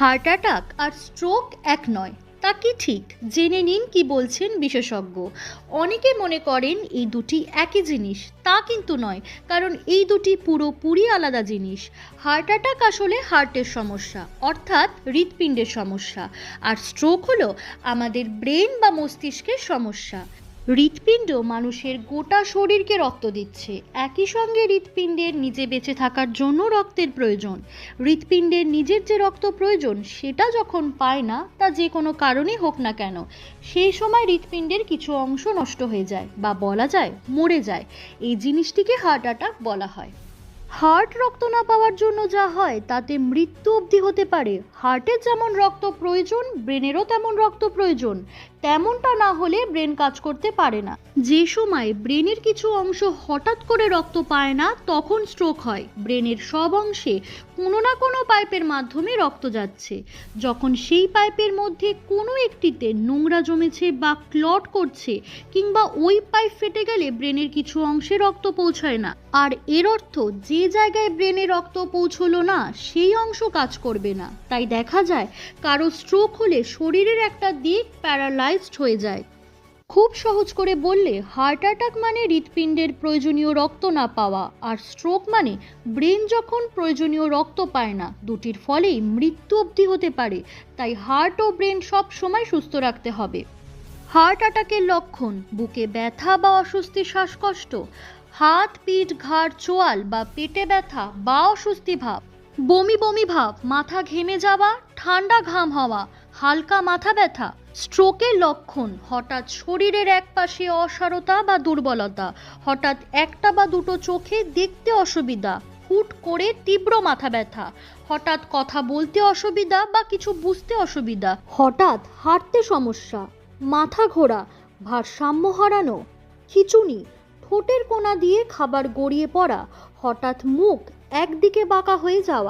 Heart attack আর stroke এক নয়, তা কি ঠিক? জেনে নিন কি বলছেন বিশেষজ্ঞ। অনেকে মনে করেন এই দুটি একই জিনিস, তা কিন্তু নয়, কারণ এই দুটি পুরোপুরি আলাদা জিনিস। হার্ট অ্যাটাক আসলে হার্টের সমস্যা, অর্থাৎ হৃৎপিণ্ডের সমস্যা। আর স্ট্রোক হলো আমাদের ব্রেন বা মস্তিষ্কের সমস্যা। হৃৎপিণ্ড মানুষের গোটা শরীরকে রক্ত দিচ্ছে। একই সঙ্গে হৃৎপিণ্ডের নিজে বেঁচে থাকার জন্য রক্তের প্রয়োজন। হৃৎপিণ্ডের নিজের যে রক্ত প্রয়োজন, সেটা যখন পায় না, তা যে কোনো কারণে হোক না কেন, সেই সময় হৃৎপিণ্ডের কিছু অংশ নষ্ট হয়ে যায় বা বলা যায় মরে যায়। এই জিনিসটিকে হার্ট অ্যাটাক বলা হয়। হার্ট রক্ত না পাওয়ার জন্য যা হয়, তাতে মৃত্যু অবধি হতে পারে। হার্টের যেমন রক্ত প্রয়োজন, ব্রেনেরও তেমন রক্ত প্রয়োজন। তেমনটা না হলে ব্রেন কাজ করতে পারে না। যে সময় ব্রেনের কিছু অংশ হঠাৎ করে রক্ত পায় না, তখন স্ট্রোক হয়। ব্রেনের সব অংশে কোনো না কোনো পাইপের মাধ্যমে রক্ত যাচ্ছে। যখন সেই পাইপের মধ্যে কোনো একটিতে নোংরা জমেছে বা ক্লট করছে, কিংবা ওই পাইপ ফেটে গেলে ব্রেনের কিছু অংশে রক্ত পৌঁছায় না। আর এর অর্থ যে জায়গায় ব্রেনে রক্ত পৌঁছলো না, সেই অংশ কাজ করবে না। তাই দেখা যায়, কারও স্ট্রোক হলে শরীরের একটা দিক প্যারালাইজড হয়ে যায়। খুব সহজ করে বললে হার্ট অ্যাটাক মানে হৃৎপিণ্ডের প্রয়োজনীয় রক্ত না পাওয়া, আর স্ট্রোক মানে ব্রেন যখন প্রয়োজনীয় রক্ত পায় না, দুটির ফলেই মৃত্যু অবধি হতে পারে। তাই হার্ট ও ব্রেন সব সময় সুস্থ রাখতে হবে। হার্ট অ্যাটাকের লক্ষণ, বুকে ব্যথা বা অস্বস্তি শ্বাসকষ্ট। হাত, পিঠ, ঘাড়, চোয়াল বা পেটে ব্যথা বা অস্বস্তি ভাব। বমি বমি ভাব, মাথা ঘেমে যাওয়া, ঠান্ডা ঘাম হওয়া, হালকা মাথা ব্যথা, স্ট্রোকের লক্ষণ, হঠাৎ শরীরের এক পাশে অসারতা বা দুর্বলতা, হঠাৎ একটা বা দুটো চোখে দেখতে অসুবিধা, হুট করে তীব্র মাথা ব্যথা, হঠাৎ কথা বলতে অসুবিধা বা কিছু বুঝতে অসুবিধা, হঠাৎ হাঁটতে সমস্যা, মাথা ঘোরা, ভারসাম্য হারানো, খিচুনি ঠোঁটের কোণা দিয়ে খাবার গড়িয়ে পড়া হঠাৎ মুখ একদিকে বাঁকা হয়ে যাওয়া।